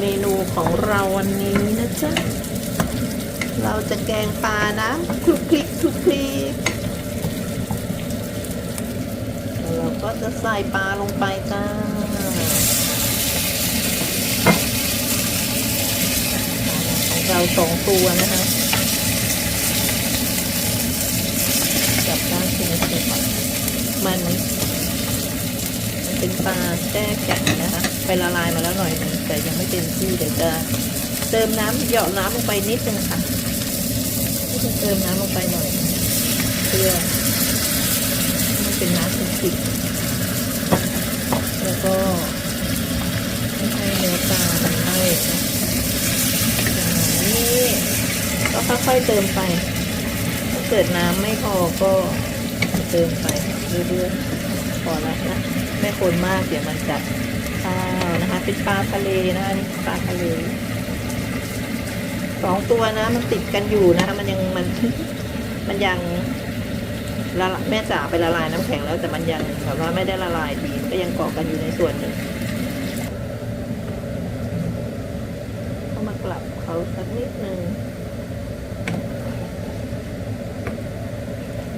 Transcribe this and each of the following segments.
เมนูของเราวันนี้นะจ๊ะ เราจะแกงปลาน้ำคลุกคลิกคลุกคลิกเราก็จะใส่ปลาลงไปจ้าของเราสองตัวนะคะจับด้านเป็นสิมัน มันเป็นปลาแช่แข็งนะคะ ไปละลายมาแล้วหน่อยนึงแต่ยังไม่เต็มที่เดี๋ยวจะเติมน้ำหยอดน้ำลงไปนิดนึงค่ะจะเติมน้ำลงไปหน่อย เพื่อให้มันเป็นน้ำสุกๆแล้วก็ให้เนื้อปลานให้นะอย่างนี้ก็ค่อยๆเติมไปถ้าเกิดน้ำไม่พอก็เติมไปเรื่อยๆพอแล้วนะไม่คนมากเดี๋ยวมันจะ ข้าวนะคะ เป็นปลาทะเลนะคะนี่ปลาทะเลสองตัวนะ มันติดกันอยู่นะคะมันยังมันมันยังละแม่จ๋าไปละลายน้ำแข็งแล้วแต่มันยังแบบว่าไม่ได้ละลายดีก็ยังเกาะกันอยู่ในส่วนหนึ่งก็มากลับเขาสักนิดนึง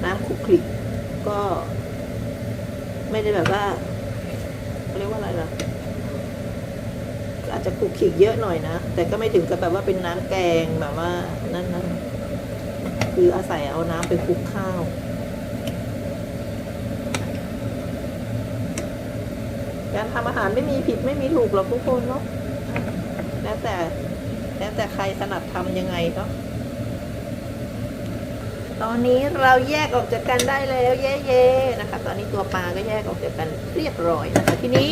น้ำคลุกคลิกก็ไม่ได้แบบว่าเขาเรียกว่าอะไรล่ะก็อา จจะคลุกคลิกเยอะหน่อยนะ แต่ก็ไม่ถึงกับแบบว่าเป็นน้ำแกงแบบว่านั่นนั่นคืออาศัยเอาน้ำไปคลุกข้าวการทำอาหารไม่มีผิดไม่มีถูกหรอกทุกคนเนาะแล้วแต่แล้วแต่ใครถนัดทำยังไงเนาะตอนนี้เราแยกออกจากกันได้แล้วเย่ๆนะคะ ตอนนี้ตัวปลาก็แยกออกจากกันเรียบร้อยนะคะทีนี้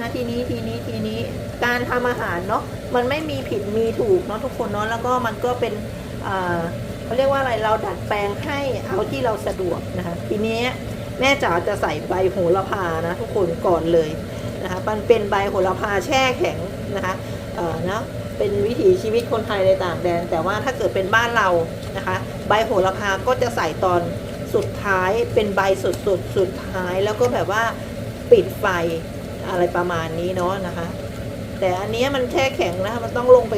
นะคะทีนี้ทีนี้ทีนี้การทำอาหารเนาะมันไม่มีผิดมีถูกเนาะทุกคนเนาะแล้วก็มันก็เป็นเขาเรียกว่าอะไรเราดัดแปลงให้เอาที่เราสะดวกนะคะทีนี้แม่จ๋าจะใส่ใบโหระพานะทุกคนก่อนเลยนะคะมันเป็นใบโหระพาแช่แข็งนะคะเออเนาะเป็นวิถีชีวิตคนไทยในต่างแดน แต่ว่าถ้าเกิดเป็นบ้านเรานะคะ ใบโหระพาก็จะใส่ตอนสุดท้ายเป็นใบสุดสุดสุดท้ายแล้วก็แบบว่าปิดไฟ อะไรประมาณนี้เนาะนะคะ แต่อันนี้มันแช่แข็งนะคะมันต้องลงไป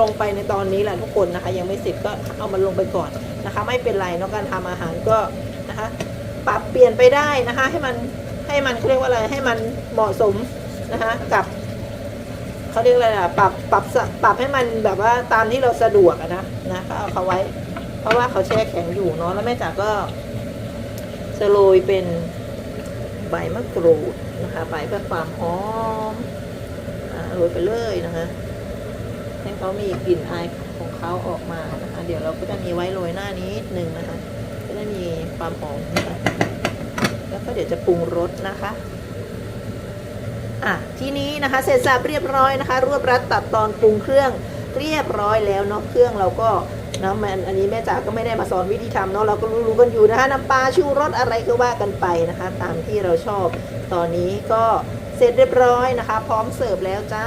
ลงไปในตอนนี้แหละทุกคนนะคะ ยังไม่เสร็จก็เอามันลงไปก่อนนะคะ ไม่เป็นไรเนาะการทำอาหารก็นะคะ ปรับเปลี่ยนไปได้นะคะ ให้มันให้มันเขาเรียกว่าอะไรให้มันเหมาะสมนะคะกับเขาเรียกอะไรล่ะปรับปรับปรับให้มันแบบว่าตามที่เราสะดวกนะนะก็เอาเขาไว้ เพราะว่าเขาแช่แข็งอยู่เนาะแล้วแม่จ๋าก็สโรยเป็น ใบมะกรูดนะคะใบเพื่อความหอมอ่าโรยไปเลยนะคะให้เขามีกลิ่นอายของเขาออกมานะคะเดี๋ยวเราก็จะมีไว้โรยหน้านิดนึงนะคะจะได้มีความหอมนะคะแล้วก็เดี๋ยวจะปรุงรสนะคะอะทีนี้นะคะเสร็จสับเรียบร้อยนะคะ รวบรัดตัดตอนปรุงเครื่อง เรียบร้อยแล้วเนาะเครื่องเราก็นะมันอันนี้แม่จ๋าก็ไม่ได้มาสอนวิธีทำเนาะเราก็รู้ๆกันอยู่นะคะน้ำปลาชูรสอะไรก็ว่ากันไปนะคะ ตามที่เราชอบ ตอนนี้ก็เสร็จเรียบร้อยนะคะ พร้อมเสิร์ฟแล้วจ้า